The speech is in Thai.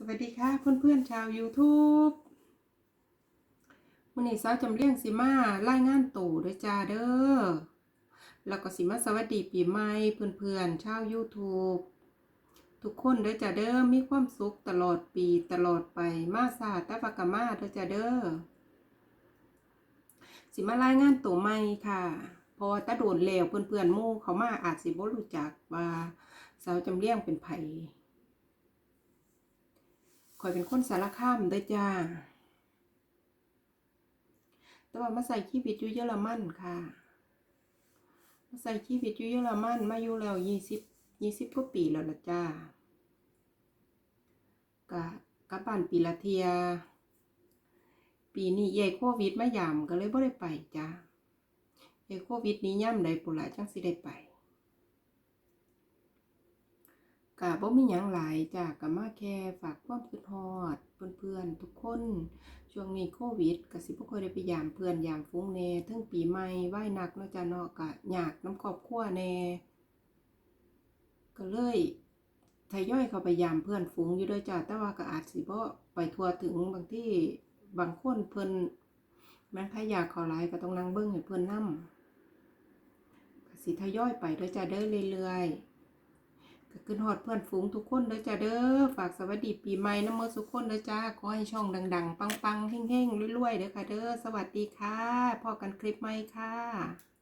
สวัสดีค่ะเพื่อนๆชาว YouTube วันนี้สาวจำเลียงสิมารายงานตู่ด้วยจ้าเด้อ แล้วก็สิมาสวัสดีปีใหม่เพื่อนๆชาว YouTube ทุกคนด้อจ้าเด้อมีความสุขตลอดปีตลอดไปมาซาตะปากามาด้อจ้าเด้อ สิมารายงานตัวใหม่ค่ะ พอตะโดนแล้วเพื่อนๆมู่เขามาอาจสิบ่รู้จักว่าสาวจำเลียงเป็นไผ ข่อยเป็นคนสารคามเด้อจ้า แต่ว่ามาใส่ชีวิตอยู่เยอรมันค่ะ มาใส่ชีวิตอยู่เยอรมันมาอยู่แล้วยี่สิบยี่สิบกว่าปีแล้วละจ้ากะกลับบ้านปีละเทีย ปีนี้ใหญ่โควิดมายามก็เลยบ่ได้ไปจ้าใหญ่โควิดนี้ย่ำใดปุนละจังสิได้ไป กะบ่มีหยังหลายจ้ะกะมาแค่ฝากความคิดฮอดเพื่อนๆทุกคน ช่วงนี้โควิดก็สิบ่ค่อยได้ไปยามเพื่อนยามฟุ้งแน่ทั้งปีใหม่ไหว้หนักเนาะจ้ะเนาะกะยากน้ำครอบครัวแน่ก็เลยทยอยเข้าไปยามเพื่อนฝูงอยู่ด้วยจ้ะแต่ว่าก็อาจสิบ่ไปทั่วถึงบางที่บางคนเพิ่นแม้ใครอยากเข้าหลายก็ต้องนั่งเบิ่งให้เพิ่นนํก็สิทยอยไปด้วยจ้ะเด้อเรื่อยๆ ขึ้นหอดเพื่อนฝูงทุกคนเด้อจ้าเด้อฝากสวัสดีปีใหม่น้ำมือทุกคนเด้อจ้าขอให้ช่องดัง ๆ ปังๆเฮ้งๆรวยๆเด้อค่ะเด้อสวัสดีค่ะพอกันคลิปใหม่ค่ะ